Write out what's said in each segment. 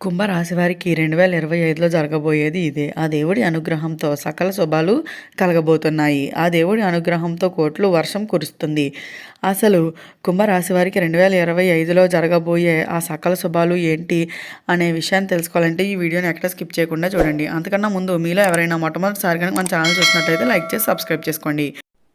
కుంభరాశి వారికి రెండు వేల ఇరవై ఐదులో జరగబోయేది ఇదే. ఆ దేవుడి అనుగ్రహంతో సకల శుభాలు కలగబోతున్నాయి. ఆ దేవుడి అనుగ్రహంతో కోట్లు వర్షం కురుస్తుంది. అసలు కుంభరాశి వారికి రెండు వేల ఇరవై ఐదులో జరగబోయే ఆ సకల శుభాలు ఏంటి అనే విషయాన్ని తెలుసుకోవాలంటే ఈ వీడియోని ఎక్కడ స్కిప్ చేయకుండా చూడండి. అంతకన్నా ముందు మీలో ఎవరైనా మొట్టమొదటిసారి కనుక మన ఛానల్ చూసినట్లయితే లైక్ చేసి సబ్స్క్రైబ్ చేసుకోండి.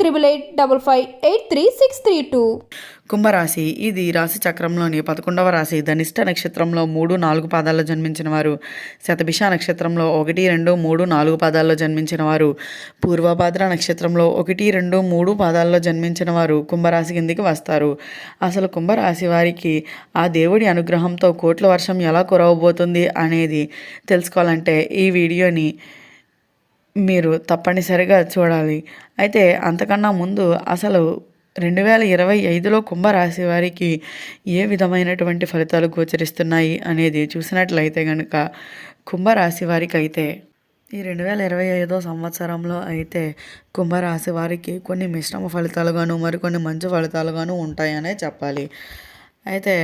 triple eight double five eight three six three two కుంభరాశి ఇది రాశి చక్రంలోని పదకొండవ రాశి. ధనిష్ట నక్షత్రంలో మూడు నాలుగు పాదాల్లో జన్మించిన వారు. శతభిష నక్షత్రంలో ఒకటి రెండు మూడు నాలుగు పాదాల్లో జన్మించిన వారు. పూర్వభాద్ర నక్షత్రంలో ఒకటి రెండు మూడు పాదాల్లో జన్మించిన వారు కుంభరాశి కిందికి వస్తారు. అసలు కుంభరాశి వారికి ఆ దేవుడి అనుగ్రహంతో కోట్ల వర్షం ఎలా కురవబోతుంది అనేది తెలుసుకోవాలంటే ఈ వీడియోని మీరు తప్పనిసరిగా చూడాలి. అయితే అంతకన్నా ముందు అసలు రెండు వేల ఇరవై ఐదులో కుంభరాశి వారికి ఏ విధమైనటువంటి ఫలితాలు గోచరిస్తున్నాయి అనేది చూసినట్లయితే కనుక కుంభరాశి వారికి అయితే ఈ రెండు వేల ఇరవై ఐదో సంవత్సరంలో అయితే కుంభరాశి వారికి కొన్ని మిశ్రమ ఫలితాలుగాను మరికొన్ని మంచి ఫలితాలుగాను ఉంటాయనే చెప్పాలి. అయితే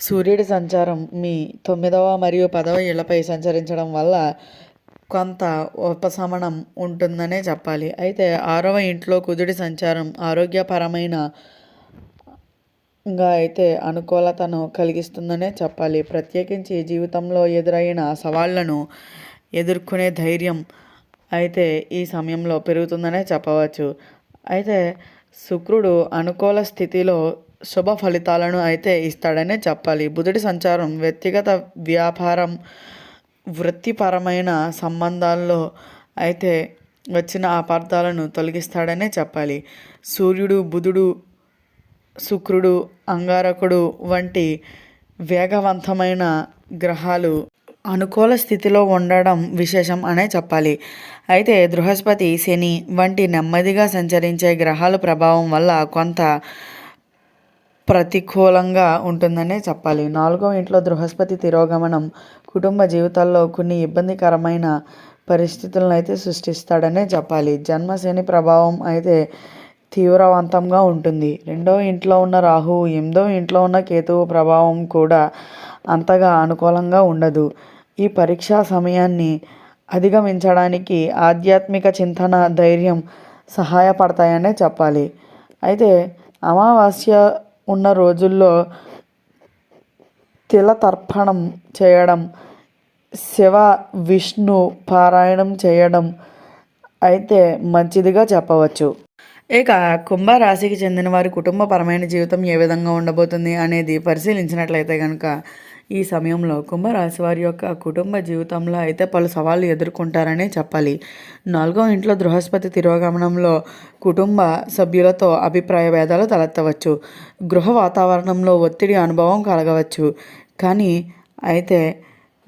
సూర్యుడి సంచారం మీ తొమ్మిదవ మరియు పదవ ఇళ్ళపై సంచరించడం వల్ల కొంత ఉపశమనం ఉంటుందనే చెప్పాలి. అయితే ఆరవ ఇంట్లో కుజుడి సంచారం ఆరోగ్యపరమైన గా అయితే అనుకూలతను కలిగిస్తుందనే చెప్పాలి. ప్రత్యేకించి జీవితంలో ఎదురైన సవాళ్ళను ఎదుర్కొనే ధైర్యం అయితే ఈ సమయంలో పెరుగుతుందనే చెప్పవచ్చు. అయితే శుక్రుడు అనుకూల స్థితిలో శుభ ఫలితాలను అయితే ఇస్తాడనే చెప్పాలి. బుధుడి సంచారం వ్యక్తిగత వ్యాపారం వృత్తిపరమైన సంబంధాల్లో అయితే వచ్చిన అపార్థాలను తొలగిస్తాడనే చెప్పాలి. సూర్యుడు బుధుడు శుక్రుడు అంగారకుడు వంటి వేగవంతమైన గ్రహాలు అనుకూల స్థితిలో ఉండడం విశేషం అనే చెప్పాలి. అయితే బృహస్పతి శని వంటి నెమ్మదిగా సంచరించే గ్రహాల ప్రభావం వల్ల కొంత ప్రతికూలంగా ఉంటుందనే చెప్పాలి. నాలుగో ఇంట్లో బృహస్పతి తిరోగమనం కుటుంబ జీవితాల్లో కొన్ని ఇబ్బందికరమైన పరిస్థితులను అయితే సృష్టిస్తాడనే చెప్పాలి. జన్మశని ప్రభావం అయితే తీవ్రవంతంగా ఉంటుంది. రెండో ఇంట్లో ఉన్న రాహువు ఎనిమిదో ఇంట్లో ఉన్న కేతువు ప్రభావం కూడా అంతగా అనుకూలంగా ఉండదు. ఈ పరీక్షా సమయాన్ని అధిగమించడానికి ఆధ్యాత్మిక చింతన ధైర్యం సహాయపడతాయనే చెప్పాలి. అయితే అమావాస్య ఉన్న రోజుల్లో తిలతర్పణం చేయడం శివ విష్ణు పారాయణం చేయడం అయితే మంచిదిగా చెప్పవచ్చు. ఇక కుంభరాశికి చెందిన వారి కుటుంబపరమైన జీవితం ఏ విధంగా ఉండబోతుంది అనేది పరిశీలించినట్లయితే కనుక ఈ సమయంలో కుంభరాశి వారి యొక్క కుటుంబ జీవితంలో అయితే పలు సవాళ్ళు ఎదుర్కొంటారనే చెప్పాలి. నాలుగో ఇంట్లో బృహస్పతి తిరోగమనంలో కుటుంబ సభ్యులతో అభిప్రాయ భేదాలు తలెత్తవచ్చు. గృహ వాతావరణంలో ఒత్తిడి అనుభవం కలగవచ్చు. కానీ అయితే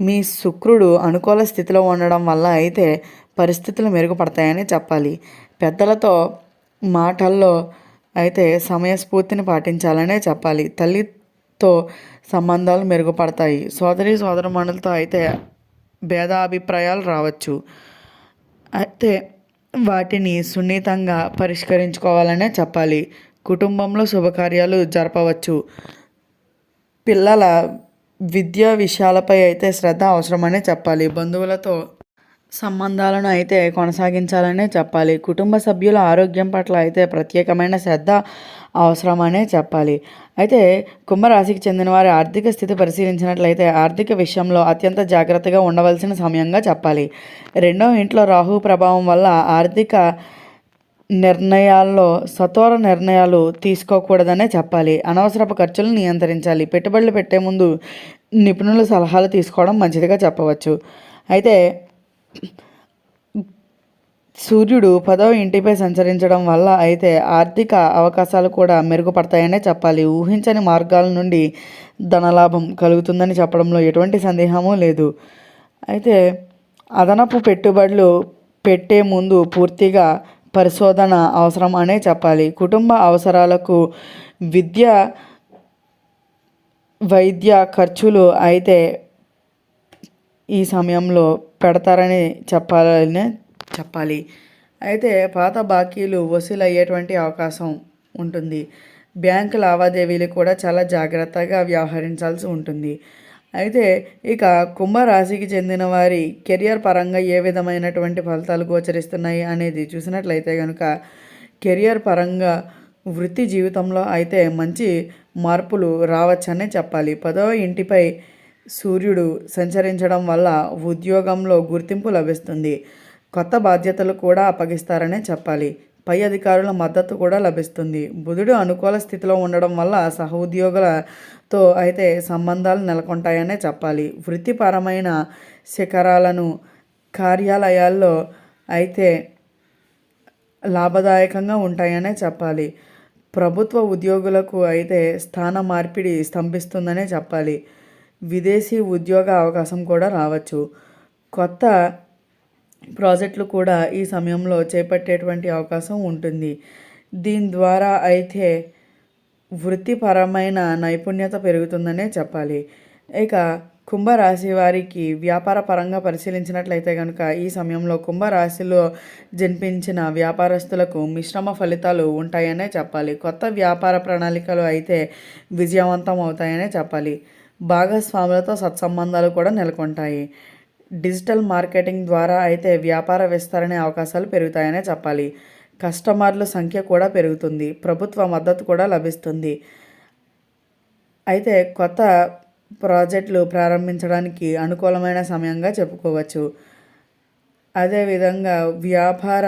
మీ శుక్రుడు అనుకూల స్థితిలో ఉండడం వల్ల అయితే పరిస్థితులు మెరుగుపడతాయని చెప్పాలి. పెద్దలతో మాటల్లో అయితే సమయస్ఫూర్తిని పాటించాలనే చెప్పాలి. తల్లి తో సంబంధాలు మెరుగుపడతాయి. సోదరి సోదరమణులతో అయితే భేదాభిప్రాయాలు రావచ్చు. అయితే వాటిని సున్నితంగా పరిష్కరించుకోవాలనే చెప్పాలి. కుటుంబంలో శుభకార్యాలు జరపవచ్చు. పిల్లల విద్యా విషయాలపై అయితే శ్రద్ధ అవసరమనే చెప్పాలి. బంధువులతో సంబంధాలను అయితే కొనసాగించాలనే చెప్పాలి. కుటుంబ సభ్యుల ఆరోగ్యం పట్ల అయితే ప్రత్యేకమైన శ్రద్ధ అవసరమనే చెప్పాలి. అయితే కుంభరాశికి చెందిన వారి ఆర్థిక స్థితి పరిశీలించినట్లయితే ఆర్థిక విషయంలో అత్యంత జాగ్రత్తగా ఉండవలసిన సమయంగా చెప్పాలి. రెండో ఇంట్లో రాహు ప్రభావం వల్ల ఆర్థిక నిర్ణయాల్లో సత్వర నిర్ణయాలు తీసుకోకూడదనే చెప్పాలి. అనవసరపు ఖర్చులను నియంత్రించాలి. పెట్టుబడులు పెట్టే ముందు నిపుణుల సలహాలు తీసుకోవడం మంచిదిగా చెప్పవచ్చు. అయితే సూర్యుడు పదవ ఇంటిపై సంచరించడం వల్ల అయితే ఆర్థిక అవకాశాలు కూడా మెరుగుపడతాయనే చెప్పాలి. ఊహించని మార్గాల నుండి ధనలాభం కలుగుతుందని చెప్పడంలో ఎటువంటి సందేహము లేదు. అయితే అదనపు పెట్టుబడులు పెట్టే ముందు పూర్తిగా పరిశోధన అవసరం అనే చెప్పాలి. కుటుంబ అవసరాలకు విద్య వైద్య ఖర్చులు అయితే ఈ సమయంలో పెడతారని చెప్పాలని చెప్పాలి. అయితే పాత బాకీలు వసూలు అయ్యేటువంటి అవకాశం ఉంటుంది. బ్యాంకు లావాదేవీలు కూడా చాలా జాగ్రత్తగా వ్యవహరించాల్సి ఉంటుంది. అయితే ఇక కుంభరాశికి చెందిన వారి కెరియర్ పరంగా ఏ విధమైనటువంటి ఫలితాలు గోచరిస్తున్నాయి అనేది చూసినట్లయితే కనుక కెరియర్ పరంగా వృత్తి జీవితంలో అయితే మంచి మార్పులు రావచ్చనే చెప్పాలి. పదవ ఇంటిపై సూర్యుడు సంచరించడం వల్ల ఉద్యోగంలో గుర్తింపు లభిస్తుంది. కొత్త బాధ్యతలు కూడా అప్పగిస్తారనే చెప్పాలి. పై అధికారుల మద్దతు కూడా లభిస్తుంది. బుధుడు అనుకూల స్థితిలో ఉండడం వల్ల సహోద్యోగులతో అయితే సంబంధాలు నెలకొంటాయనే చెప్పాలి. వృత్తిపరమైన శిఖరాలను కార్యాలయాల్లో అయితే లాభదాయకంగా ఉంటాయనే చెప్పాలి. ప్రభుత్వ ఉద్యోగులకు అయితే స్థాన మార్పిడి స్తంభిస్తుందనే చెప్పాలి. విదేశీ ఉద్యోగ అవకాశం కూడా రావచ్చు. కొత్త ప్రాజెక్టులు కూడా ఈ సమయంలో చేపట్టేటువంటి అవకాశం ఉంటుంది. దీని ద్వారా అయితే వృత్తిపరమైన నైపుణ్యత పెరుగుతుందనే చెప్పాలి. ఇక కుంభరాశి వారికి వ్యాపార పరంగా పరిశీలించినట్లయితే కనుక ఈ సమయంలో కుంభరాశిలో జన్మించిన వ్యాపారస్తులకు మిశ్రమ ఫలితాలు ఉంటాయనే చెప్పాలి. కొత్త వ్యాపార ప్రణాళికలు అయితే విజయవంతం అవుతాయనే చెప్పాలి. భాగస్వాములతో సత్సంబంధాలు కూడా నెలకొంటాయి. డిజిటల్ మార్కెటింగ్ ద్వారా అయితే వ్యాపార విస్తరణ అవకాశాలు పెరుగుతాయనే చెప్పాలి. కస్టమర్ల సంఖ్య కూడా పెరుగుతుంది. ప్రభుత్వ మద్దతు కూడా లభిస్తుంది. అయితే కొత్త ప్రాజెక్టులు ప్రారంభించడానికి అనుకూలమైన సమయంగా చెప్పుకోవచ్చు. అదేవిధంగా వ్యాపార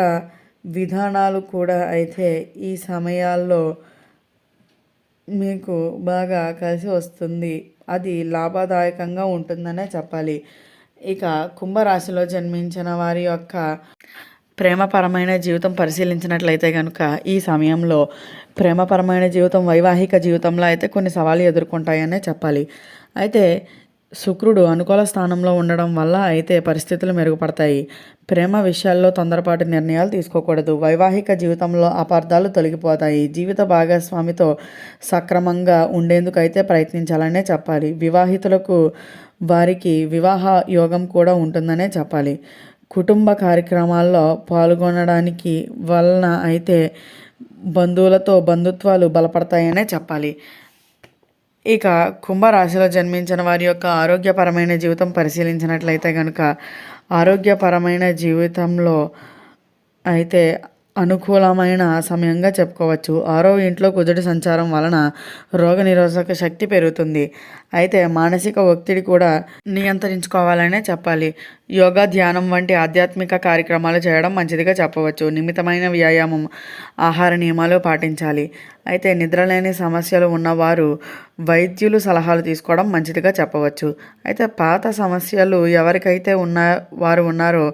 విధానాలు కూడా అయితే ఈ సమయాల్లో మీకు బాగా కలిసి వస్తుంది. అది లాభదాయకంగా ఉంటుందనే చెప్పాలి. ఇక కుంభరాశిలో జన్మించిన వారి యొక్క ప్రేమపరమైన జీవితం పరిశీలించినట్లయితే కనుక ఈ సమయంలో ప్రేమపరమైన జీవితం వైవాహిక జీవితంలో అయితే కొన్ని సవాళ్ళు ఎదుర్కొంటాయనే చెప్పాలి. అయితే శుక్రుడు అనుకూల స్థానంలో ఉండడం వల్ల అయితే పరిస్థితులు మెరుగుపడతాయి. ప్రేమ విషయాల్లో తొందరపాటు నిర్ణయాలు తీసుకోకూడదు. వైవాహిక జీవితంలో అపార్థాలు తొలగిపోతాయి. జీవిత భాగస్వామితో సక్రమంగా ఉండేందుకు అయితే ప్రయత్నించాలనే చెప్పాలి. వివాహితులకు వారికి వివాహ యోగం కూడా ఉంటుందనే చెప్పాలి. కుటుంబ కార్యక్రమాల్లో పాల్గొనడానికి వలన అయితే బంధువులతో బంధుత్వాలు బలపడతాయనే చెప్పాలి. ఇక కుంభరాశిలో జన్మించిన వారి యొక్క ఆరోగ్యపరమైన జీవితం పరిశీలించినట్లయితే కనుక ఆరోగ్యపరమైన జీవితంలో అయితే అనుకూలమైన సమయంగా చెప్పుకోవచ్చు. ఆరో ఇంట్లో కుజుడి సంచారం వలన రోగనిరోధక శక్తి పెరుగుతుంది. అయితే మానసిక ఒత్తిడి కూడా నియంత్రించుకోవాలనే చెప్పాలి. యోగా ధ్యానం వంటి ఆధ్యాత్మిక కార్యక్రమాలు చేయడం మంచిదిగా చెప్పవచ్చు. నిమితమైన వ్యాయామం ఆహార నియమాలు పాటించాలి. అయితే నిద్రలేని సమస్యలు ఉన్నవారు వైద్యులు సలహాలు తీసుకోవడం మంచిదిగా చెప్పవచ్చు. అయితే పాత సమస్యలు ఎవరికైతే ఉన్న వారు ఉన్నారో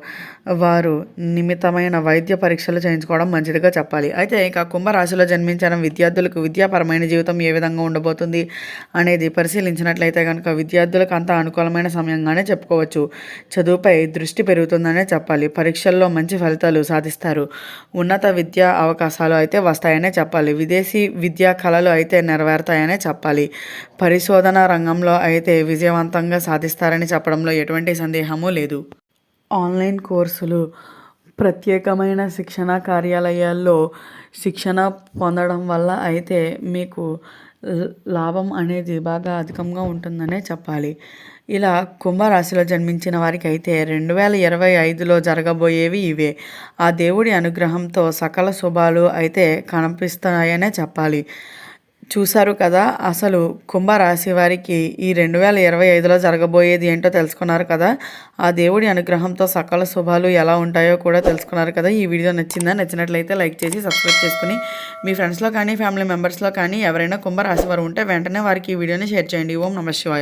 వారు నిమిత్తమైన వైద్య పరీక్షలు చేయించుకోవడం మంచిదిగా చెప్పాలి. అయితే ఇక కుంభరాశిలో జన్మించిన విద్యార్థులకు విద్యాపరమైన జీవితం ఏ విధంగా ఉండబోతుంది అనేది పరిశీలించినట్లయితే కనుక విద్యార్థులకు అంత అనుకూలమైన సమయంగానే చెప్పుకోవచ్చు. చదువుపై దృష్టి పెరుగుతుందనే చెప్పాలి. పరీక్షల్లో మంచి ఫలితాలు సాధిస్తారు. ఉన్నత విద్యా అవకాశాలు అయితే వస్తాయనే చెప్పాలి. విదేశీ విద్యా కళలు అయితే నెరవేరుతాయనే చెప్పాలి. పరిశోధన రంగంలో అయితే విజయవంతంగా సాధిస్తారని చెప్పడంలో ఎటువంటి సందేహము లేదు. ఆన్లైన్ కోర్సులు ప్రత్యేకమైన శిక్షణ కార్యాలయాల్లో శిక్షణ పొందడం వల్ల అయితే మీకు లాభం అనేది బాగా అధికంగా ఉంటుందనే చెప్పాలి. ఇలా కుంభరాశిలో జన్మించిన వారికి అయితే రెండు వేల ఇరవై ఐదులో జరగబోయేవి ఇవే. ఆ దేవుడి అనుగ్రహంతో సకల శుభాలు అయితే కనిపిస్తాయనే చెప్పాలి. చూశారు కదా అసలు కుంభరాశి వారికి ఈ రెండు వేల ఇరవై ఐదులో జరగబోయేది ఏంటో తెలుసుకున్నారు కదా? ఆ దేవుడి అనుగ్రహంతో సకల శుభాలు ఎలా ఉంటాయో కూడా తెలుసుకున్నారు కదా. ఈ వీడియో నచ్చిందా? నచ్చినట్లయితే లైక్ చేసి సబ్స్క్రైబ్ చేసుకుని మీ ఫ్రెండ్స్లో కానీ ఫ్యామిలీ మెంబర్స్లో కానీ ఎవరైనా కుంభరాశి వారు ఉంటే వెంటనే వారికి ఈ వీడియోని షేర్ చేయండి. ఓం నమ శివాయ.